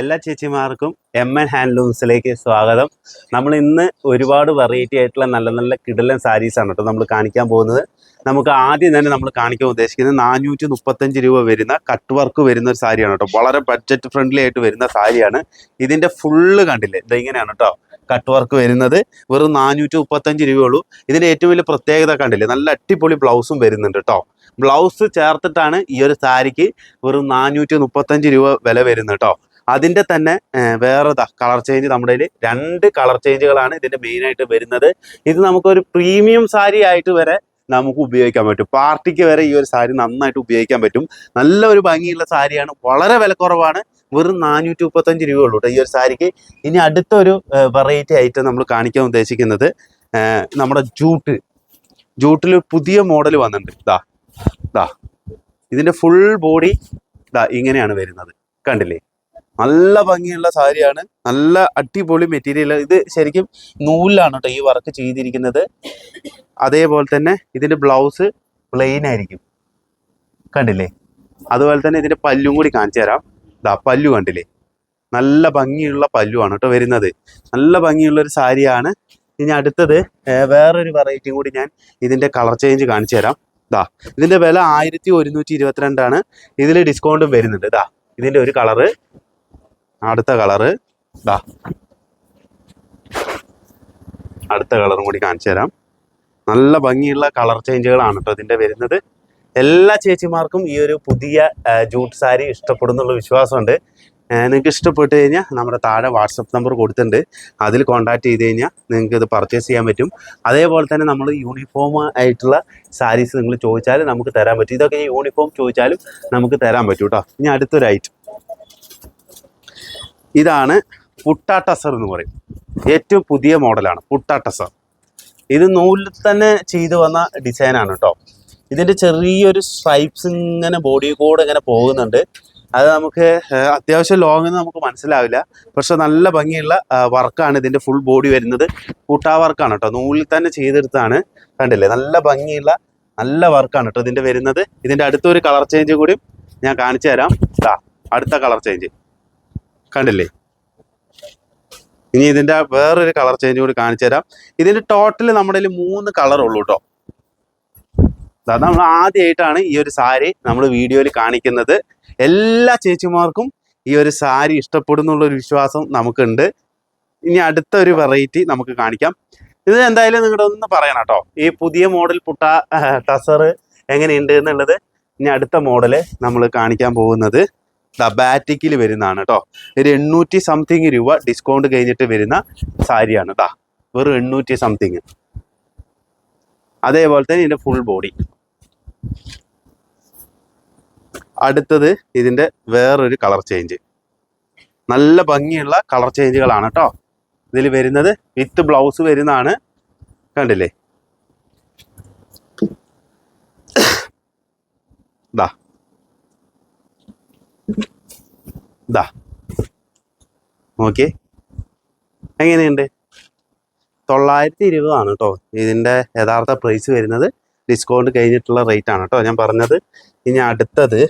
എല്ലാ ചേച്ചിമാർക്കും M N ഹാൻഡ്ലൂംസിലേക്ക് സ്വാഗതം. നമ്മൾ ഇന്ന് ഒരുപാട് വെറൈറ്റി ആയിട്ടുള്ള നല്ല നല്ല കിടലൻ സാരീസ് ആണ് കേട്ടോ നമ്മൾ കാണിക്കാൻ പോകുന്നത്. നമുക്ക് ആദ്യം തന്നെ നമ്മൾ കാണിക്കാൻ ഉദ്ദേശിക്കുന്നത് നാനൂറ്റി മുപ്പത്തഞ്ച് രൂപ വരുന്ന കട്ട് വർക്ക് വരുന്ന ഒരു സാരിയാണ് കേട്ടോ. വളരെ ബഡ്ജറ്റ് ഫ്രണ്ട്ലി ആയിട്ട് വരുന്ന സാരിയാണ് ഇതിന്റെ ഫുള്ള് കണ്ടില്ലേ? ഇത് ഇങ്ങനെയാണ് കേട്ടോ കട്ട് വർക്ക് വരുന്നത്. വെറും നാനൂറ്റി മുപ്പത്തഞ്ച് രൂപയുള്ളൂ. ഇതിന്റെ ഏറ്റവും വലിയ പ്രത്യേകത കണ്ടില്ലേ? നല്ല അടിപൊളി ബ്ലൗസും വരുന്നുണ്ട് കേട്ടോ. ബ്ലൗസ് ചേർത്തിട്ടാണ് ഈ ഒരു സാരിക്ക് വെറും നാനൂറ്റി മുപ്പത്തഞ്ച് രൂപ വില വരുന്നത് കേട്ടോ. അതിന്റെ തന്നെ വേറെതാ വേറെ കളർ ചേഞ്ച് നമ്മുടെ രണ്ട് കളർ ചേഞ്ചുകളാണ് ഇതിന്റെ മെയിൻ ആയിട്ട് വരുന്നത്. ഇത് നമുക്കൊരു പ്രീമിയം സാരി ആയിട്ട് വരെ നമുക്ക് ഉപയോഗിക്കാൻ പറ്റും. പാർട്ടിക്ക് വരെ ഈ ഒരു സാരി നന്നായിട്ട് ഉപയോഗിക്കാൻ പറ്റും. നല്ല ഒരു ഭംഗിയുള്ള സാരിയാണ് വളരെ വിലക്കുറവാണ്. വെറും നാനൂറ്റി മുപ്പത്തഞ്ച് രൂപ ഉള്ളൂ കേട്ടോ ഈ ഒരു സാരിക്ക് ഇനി അടുത്തൊരു വെറൈറ്റി ഐറ്റം നമ്മൾ കാണിക്കാൻ ഉദ്ദേശിക്കുന്നത് നമ്മുടെ ജൂട്ട് ജൂട്ടിൽ പുതിയ മോഡൽ വന്നിട്ടുണ്ട്. ദാ ദാ. ഇതിന്റെ ഫുൾ ബോഡി ദാ ഇങ്ങനെയാണ് വരുന്നത്. കണ്ടില്ലേ? നല്ല ഭംഗിയുള്ള സാരിയാണ്. നല്ല അടിപൊളി മെറ്റീരിയൽ ഇത് ശരിക്കും നൂലിലാണ് കേട്ടോ ഈ വർക്ക് ചെയ്തിരിക്കുന്നത്. അതേപോലെ തന്നെ ഇതിന്റെ ബ്ലൗസ് പ്ലെയിൻ ആയിരിക്കും. കണ്ടില്ലേ? അതുപോലെ തന്നെ ഇതിന്റെ പല്ലും കൂടി കാണിച്ചു തരാം. ഇതാ പല്ലു കണ്ടില്ലേ? നല്ല ഭംഗിയുള്ള പല്ലുവാണ് കേട്ടോ വരുന്നത്. നല്ല ഭംഗിയുള്ള ഒരു സാരിയാണ്. ഇനി അടുത്തത് വേറൊരു വെറൈറ്റിയും കൂടി ഞാൻ ഇതിന്റെ കളർ ചേഞ്ച് കാണിച്ചു തരാം. ഇതാ ഇതിന്റെ വില ആയിരത്തി ഒരുന്നൂറ്റി ഇരുപത്തിരണ്ടാണ്. ഇതിൽ ഡിസ്കൗണ്ടും വരുന്നുണ്ട്. ഇതാ ഇതിന്റെ ഒരു കളറ് അടുത്ത കളറ് ഇതാ അടുത്ത കളറും കൂടി കാണിച്ചു തരാം. നല്ല ഭംഗിയുള്ള കളർ ചേഞ്ചുകളാണ് കേട്ടോ ഇതിന്റെ വരുന്നത്. എല്ലാ ചേച്ചിമാർക്കും ഈ ഒരു പുതിയ ജൂട്ട് സാരി ഇഷ്ടപ്പെടുന്നുള്ള വിശ്വാസമുണ്ട്. നിങ്ങൾക്ക് ഇഷ്ടപ്പെട്ട് കഴിഞ്ഞാൽ നമ്മുടെ താഴെ വാട്സപ്പ് നമ്പർ കൊടുത്തിട്ടുണ്ട്. അതിൽ കോൺടാക്ട് ചെയ്ത് കഴിഞ്ഞാൽ നിങ്ങൾക്ക് ഇത് പർച്ചേസ് ചെയ്യാൻ പറ്റും. അതേപോലെ തന്നെ നമ്മൾ യൂണിഫോം ആയിട്ടുള്ള സാരീസ് നിങ്ങൾ ചോദിച്ചാൽ നമുക്ക് തരാൻ പറ്റും. ഇതൊക്കെ യൂണിഫോം ചോദിച്ചാലും നമുക്ക് തരാൻ പറ്റും കേട്ടോ ഇനി അടുത്തൊരു ഐറ്റം ഇതാണ് പുട്ടാട്ടസർ ടസർ എന്ന് പറയും. ഏറ്റവും പുതിയ മോഡലാണ് പുട്ടാട്ടസർ ടസർ ഇത് നൂലിൽ തന്നെ ചെയ്തു വന്ന ഡിസൈനാണ് കേട്ടോ ഇതിന്റെ ചെറിയൊരു സ്ട്രൈപ്സ് ഇങ്ങനെ ബോഡി കൂടെ ഇങ്ങനെ പോകുന്നുണ്ട്. അത് നമുക്ക് അത്യാവശ്യം ലോങ് എന്ന് നമുക്ക് മനസ്സിലാവില്ല. പക്ഷെ നല്ല ഭംഗിയുള്ള വർക്കാണ് ഇതിന്റെ ഫുൾ ബോഡി വരുന്നത്. കൂട്ടാ വർക്കാണ് കേട്ടോ നൂലിൽ തന്നെ ചെയ്തെടുത്താണ് കണ്ടില്ലേ? നല്ല ഭംഗിയുള്ള നല്ല വർക്കാണ് കേട്ടോ ഇതിന്റെ വരുന്നത്. ഇതിന്റെ അടുത്തൊരു കളർ ചേഞ്ച് കൂടി ഞാൻ കാണിച്ചു തരാം. അടുത്ത കളർ ചേഞ്ച് കണ്ടില്ലേ? ഇനി ഇതിന്റെ വേറൊരു കളർ ചേഞ്ച് കൂടി കാണിച്ചു തരാം. ഇതിന്റെ ടോട്ടൽ നമ്മുടെ മൂന്ന് കളർ ഉള്ളൂ കേട്ടോ അതാ നമ്മൾ ആദ്യമായിട്ടാണ് ഈ ഒരു സാരി നമ്മൾ വീഡിയോയിൽ കാണിക്കുന്നത്. എല്ലാ ചേച്ചിമാർക്കും ഈ ഒരു സാരി ഇഷ്ടപ്പെടുന്നുള്ള ഒരു വിശ്വാസം നമുക്കുണ്ട്. ഇനി അടുത്ത ഒരു വെറൈറ്റി നമുക്ക് കാണിക്കാം. ഇത് എന്തായാലും നിങ്ങളുടെ ഒന്ന് പറയണം കേട്ടോ ഈ പുതിയ മോഡൽ പുട്ട ടസർ എങ്ങനെയുണ്ട് എന്നുള്ളത് ഇനി അടുത്ത മോഡൽ നമ്മൾ കാണിക്കാൻ പോകുന്നത്. ബാറ്റിക്കിൽ വരുന്നതാണ് കേട്ടോ ഒരു എണ്ണൂറ്റി സംതിങ് രൂപ ഡിസ്കൗണ്ട് കഴിഞ്ഞിട്ട് വരുന്ന സാരിയാണ് കേട്ടോ വെറും എണ്ണൂറ്റി സംതിങ് അതേപോലെ തന്നെ ഇതിന്റെ ഫുൾ ബോഡി അടുത്തത് ഇതിന്റെ വേറൊരു കളർ ചേഞ്ച് നല്ല ഭംഗിയുള്ള കളർ ചേഞ്ചുകളാണ് കേട്ടോ ഇതിൽ വരുന്നത് വിത്ത് ബ്ലൗസ് വരുന്നതാണ്. കണ്ടില്ലേ? ദാ. ദാ. ഓക്കെ എങ്ങനെയുണ്ട്? തൊള്ളായിരത്തി ഇരുപതാണ് കേട്ടോ ഇതിന്റെ യഥാർത്ഥ പ്രൈസ് വരുന്നത് ഡിസ്കൗണ്ട് കഴിഞ്ഞിട്ടുള്ള റേറ്റ് ആണ് കേട്ടോ ഞാൻ പറഞ്ഞത് ഇനി അടുത്തത്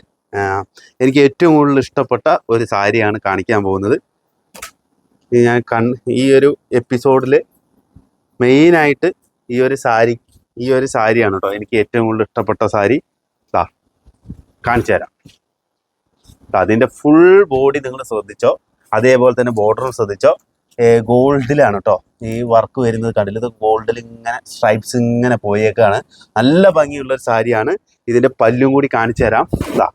എനിക്ക് ഏറ്റവും കൂടുതൽ ഇഷ്ടപ്പെട്ട ഒരു സാരിയാണ് കാണിക്കാൻ പോകുന്നത്. ഇത് ഞാൻ കൺ ഈ ഒരു എപ്പിസോഡിൽ മെയിനായിട്ട് ഈ ഒരു സാരി ഈ ഒരു സാരിയാണ് കേട്ടോ എനിക്ക് ഏറ്റവും കൂടുതൽ ഇഷ്ടപ്പെട്ട സാരി. കാണിച്ചു തരാം ദാ, അതിന്റെ ഫുൾ ബോഡി നിങ്ങൾ ശ്രദ്ധിച്ചോ? അതേപോലെ തന്നെ ബോർഡറും ശ്രദ്ധിച്ചോ? ഗോൾഡിലാണ് കേട്ടോ ഈ വർക്ക് വരുന്നത് കണ്ടില്ല? ഇത് ഗോൾഡിൽ ഇങ്ങനെ സ്ട്രൈപ്സ് ഇങ്ങനെ പോയേക്കാണ്. നല്ല ഭംഗിയുള്ള ഒരു സാരിയാണ്. ഇതിന്റെ പല്ലും കൂടി കാണിച്ചു തരാം. ഇതാ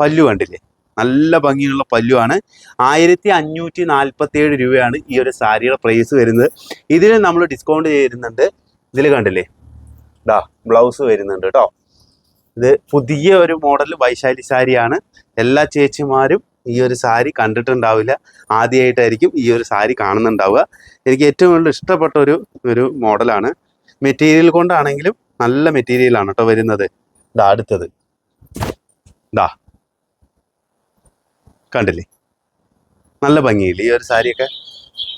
പല്ലു കണ്ടില്ലേ? നല്ല ഭംഗിയുള്ള പല്ലുവാണ്. ആയിരത്തി അഞ്ഞൂറ്റി നാൽപ്പത്തി ഏഴ് രൂപയാണ് ഈ ഒരു സാരിയുടെ പ്രൈസ് വരുന്നത്. ഇതിന് നമ്മൾ ഡിസ്കൗണ്ട് ചെയ്യുന്നുണ്ട്. ഇതിൽ കണ്ടില്ലേ? ഇതാ ബ്ലൗസ് വരുന്നുണ്ട് കേട്ടോ ഇത് പുതിയ ഒരു മോഡൽ വൈശാലി സാരിയാണ് എല്ലാ ചേച്ചിമാരും ഈ ഒരു സാരി കണ്ടിട്ടുണ്ടാവില്ല. ആദ്യമായിട്ടായിരിക്കും ഈ ഒരു സാരി കാണുന്നുണ്ടാവുക. എനിക്ക് ഏറ്റവും കൂടുതൽ ഇഷ്ടപ്പെട്ട ഒരു ഒരു മോഡലാണ് മെറ്റീരിയൽ കൊണ്ടാണെങ്കിലും നല്ല മെറ്റീരിയലാണ് കേട്ടോ വരുന്നത്. ഇതാ അടുത്തത്. ഇതാ കണ്ടില്ലേ? നല്ല ഭംഗിയില്ലേ ഈ ഒരു സാരിയൊക്കെ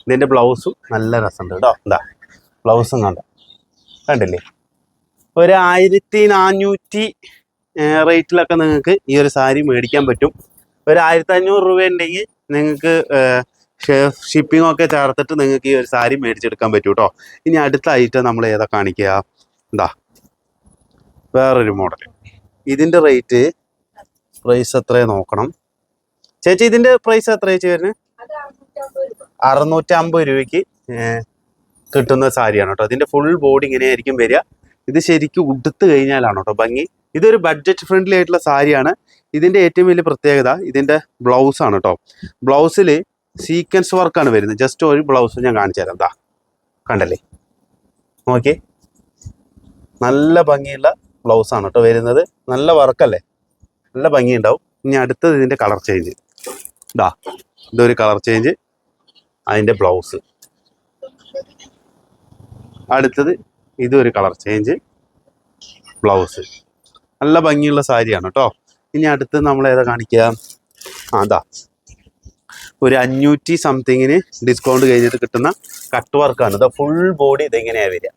ഇതിന്റെ ബ്ലൗസും നല്ല രസമുണ്ട് കേട്ടോ എന്താ ബ്ലൗസും കണ്ട? കണ്ടില്ലേ? ഒരു ആയിരത്തി നാനൂറ്റി റേറ്റിലൊക്കെ നിങ്ങൾക്ക് ഈ ഒരു സാരി മേടിക്കാൻ പറ്റും. ഒരു ആയിരത്തി അഞ്ഞൂറ് രൂപ ഉണ്ടെങ്കിൽ നിങ്ങൾക്ക് ഷിപ്പിംഗ് ഒക്കെ ചേർത്തിട്ട് നിങ്ങൾക്ക് ഈ ഒരു സാരി മേടിച്ചെടുക്കാൻ പറ്റും കേട്ടോ ഇനി അടുത്ത ഐറ്റം നമ്മൾ ഏതാ കാണിക്കുക? എന്താ വേറൊരു മോഡൽ ഇതിന്റെ റേറ്റ് പ്രൈസ് എത്രയാ നോക്കണം? ചേച്ചി ഇതിന്റെ പ്രൈസ് എത്ര ചേച്ചി വരുന്നത്? അറുന്നൂറ്റമ്പത് രൂപയ്ക്ക് കിട്ടുന്ന സാരിയാണ് കേട്ടോ ഇതിന്റെ ഫുൾ ബോഡി ഇങ്ങനെയായിരിക്കും വരിക. ഇത് ശരിക്കും ഉടുത്ത് കഴിഞ്ഞാലാണ് കേട്ടോ ഭംഗി. ഇതൊരു ബഡ്ജറ്റ് ഫ്രണ്ട്ലി ആയിട്ടുള്ള സാരിയാണ്. ഇതിന്റെ ഏറ്റവും വലിയ പ്രത്യേകത ബ്ലൗസ് ആണ് കേട്ടോ. ബ്ലൗസിൽ സീക്വൻസ് വർക്കാണ് വരുന്നത്. ജസ്റ്റ് ഒരു ബ്ലൗസ് ഞാൻ കാണിച്ചു തരാം. ദാ കണ്ടല്ലേ? നോക്കിയേ. നല്ല ഭംഗിയുള്ള ബ്ലൗസ് ആണ് കേട്ടോ വരുന്നത്. നല്ല വർക്കല്ലേ നല്ല ഭംഗിയുണ്ടാവും. ഇനി അടുത്തത് ഇതിന്റെ കളർ ചേഞ്ച് ഇതാ ഇതൊരു കളർ ചേഞ്ച് അതിന്റെ ബ്ലൗസ് അടുത്തത് ഇതൊരു കളർ ചേഞ്ച് ബ്ലൗസ്. നല്ല ഭംഗിയുള്ള സാരിയാണ് കേട്ടോ ഇനി അടുത്ത് നമ്മൾ ഏതാ കാണിക്കുക അതാ ഒരു അഞ്ഞൂറ്റി സംതിങ്ങിന് ഡിസ്കൗണ്ട് കഴിഞ്ഞിട്ട് കിട്ടുന്ന കട്ട് വർക്കാണ് ഇത് ഫുൾ ബോഡി ഇതെങ്ങനെയാണ് വരിക.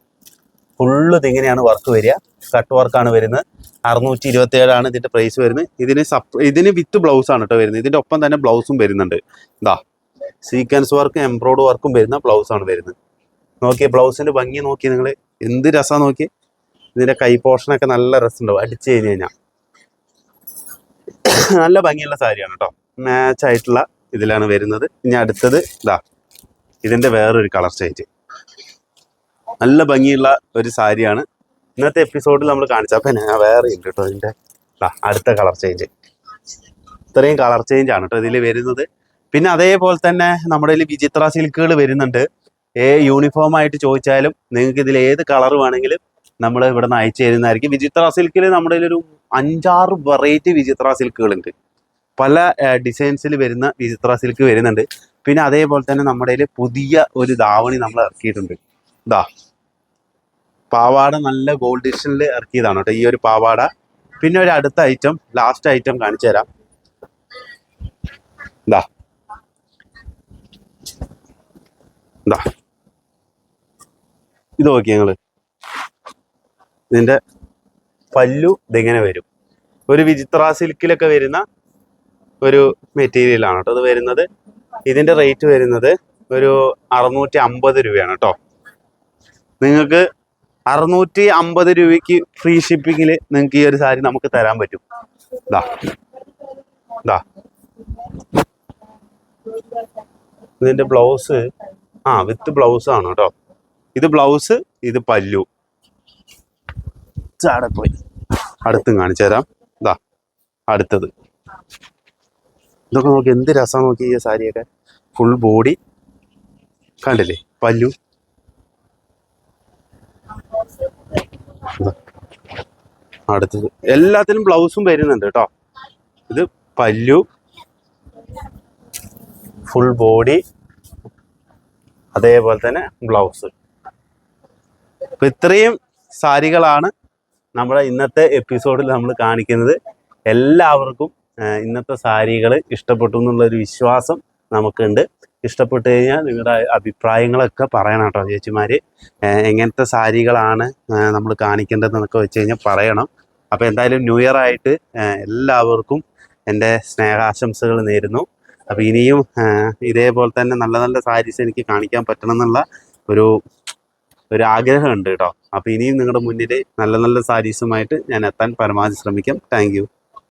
ഫുള്ള് ഇതെങ്ങനെയാണ് വർക്ക് വരിക. കട്ട് വർക്കാണ് വരുന്നത്. അറുന്നൂറ്റി ഇരുപത്തി ഏഴാണ് ഇതിന്റെ പ്രൈസ് വരുന്നത്. ഇതിന് സപ് ഇതിന് വിത്ത് ബ്ലൗസ് ആണ് കേട്ടോ വരുന്നത്. ഇതിന്റെ ഒപ്പം തന്നെ ബ്ലൗസും വരുന്നുണ്ട്. ഇതാ സീക്വൻസ് വർക്കും എംബ്രോയ്ഡ് വർക്കും വരുന്ന ബ്ലൗസാണ് വരുന്നത്. നോക്കിയ ബ്ലൗസിന്റെ ഭംഗി നോക്കി നിങ്ങൾ എന്ത് രസമാണ് നോക്കി ഇതിന്റെ കൈ പോർഷനൊക്കെ നല്ല രസമുണ്ടാവും. അടിച്ചു കഴിഞ്ഞ് കഴിഞ്ഞാൽ നല്ല ഭംഗിയുള്ള സാരിയാണ് കേട്ടോ മാച്ച് ആയിട്ടുള്ള ഇതിലാണ് വരുന്നത്. ഇനി അടുത്തത് ഇതാ ഇതിന്റെ വേറൊരു കളർ ചേഞ്ച് നല്ല ഭംഗിയുള്ള ഒരു സാരിയാണ്. ഇന്നത്തെ എപ്പിസോഡിൽ നമ്മൾ കാണിച്ചപ്പോൾ ഞാൻ വേറെ ഉണ്ട് കേട്ടോ ഇതിന്റെ അടുത്ത കളർ ചേഞ്ച് ഇത്രയും കളർ ചേഞ്ച് ആണ് കേട്ടോ ഇതിൽ വരുന്നത്. പിന്നെ അതേപോലെ തന്നെ നമ്മുടെ കയ്യിൽ വിചിത്ര സിൽക്കുകൾ വരുന്നുണ്ട്. ഏ യൂണിഫോം ആയിട്ട് ചോദിച്ചാലും നിങ്ങൾക്ക് ഇതിൽ ഏത് കളർ വേണമെങ്കിലും നമ്മൾ ഇവിടെ നിന്ന് അയച്ചു തരുന്നതായിരിക്കും. വിചിത്ര സിൽക്കിൽ നമ്മുടെ ഒരു അഞ്ചാറ് വെറൈറ്റി വിചിത്ര സിൽക്കുകളുണ്ട് പല ഡിസൈൻസിൽ വരുന്ന വിചിത്ര സിൽക്ക് വരുന്നുണ്ട്. പിന്നെ അതേപോലെ തന്നെ നമ്മുടെ പുതിയ ഒരു ധാവണി നമ്മൾ ഇറക്കിയിട്ടുണ്ട്. ഇതാ പാവാട നല്ല ഗോൾഡ് ഡിഷനിൽ ഇറക്കിയതാണ് കേട്ടോ ഈ ഒരു പാവാട. പിന്നെ ഒരു അടുത്ത ഐറ്റം ലാസ്റ്റ് ഐറ്റം കാണിച്ചു തരാം. ഇതാ ഇതാ ഇത് നോക്കി ഞങ്ങൾ. ഇതിന്റെ പല്ലു ഇതിങ്ങനെ വരും. ഒരു വിചിത്ര സിൽക്കിലൊക്കെ വരുന്ന ഒരു മെറ്റീരിയലാണ് കേട്ടോ. ഇത് വരുന്നത് ഇതിന്റെ റേറ്റ് വരുന്നത് ഒരു അറുന്നൂറ്റി അമ്പത് രൂപയാണ് കേട്ടോ. നിങ്ങൾക്ക് അറുന്നൂറ്റി അമ്പത് രൂപയ്ക്ക് ഫ്രീ ഷിപ്പിങ്ങിൽ നിങ്ങൾക്ക് ഈ ഒരു സാരി നമുക്ക് തരാൻ പറ്റും. ഇതാ ഇതാ ഇതിന്റെ ബ്ലൗസ് ആ വിത്ത് ബ്ലൗസ് ആണ് കേട്ടോ. ഇത് ബ്ലൗസ് ഇത് പല്ലു. ചാടെ പോയി. അടുത്തും കാണിച്ചു തരാം. ഇതാ അടുത്തത്. ഇതൊക്കെ നോക്കി എന്ത് രസം നോക്കി ഈ സാരിയൊക്കെ. ഫുൾ ബോഡി കണ്ടില്ലേ? പല്ലു. അടുത്തത്. എല്ലാത്തിനും ബ്ലൗസും വരുന്നുണ്ട് കേട്ടോ. ഇത് പല്ലു. ഫുൾ ബോഡി അതേപോലെ തന്നെ ബ്ലൗസ് അപ്പൊ ഇത്രയും സാരികളാണ് നമ്മുടെ ഇന്നത്തെ എപ്പിസോഡിൽ നമ്മൾ കാണിക്കുന്നത്. എല്ലാവർക്കും ഇന്നത്തെ സാരികൾ ഇഷ്ടപ്പെട്ടു എന്നുള്ളൊരു വിശ്വാസം നമുക്കുണ്ട്. ഇഷ്ടപ്പെട്ടു കഴിഞ്ഞാൽ നിങ്ങളുടെ അഭിപ്രായങ്ങളൊക്കെ പറയണം കേട്ടോ ചേച്ചിമാർ എങ്ങനത്തെ സാരികളാണ് നമ്മൾ കാണിക്കേണ്ടതെന്നൊക്കെ വെച്ച് കഴിഞ്ഞാൽ പറയണം. അപ്പോൾ എന്തായാലും ന്യൂ ഇയർ ആയിട്ട് എല്ലാവർക്കും എന്റെ സ്നേഹാശംസകൾ നേരുന്നു. അപ്പോൾ ഇനിയും ഇതേപോലെ തന്നെ നല്ല നല്ല സാരീസ് എനിക്ക് കാണിക്കാൻ പറ്റണം എന്നുള്ള ഒരു ഒരു ആഗ്രഹമുണ്ട് കേട്ടോ. അപ്പോൾ ഇനിയും നിങ്ങളുടെ മുന്നിൽ നല്ല നല്ല സാരീസുമായിട്ട് ഞാൻ എത്താൻ പരമാവധി ശ്രമിക്കാം. താങ്ക്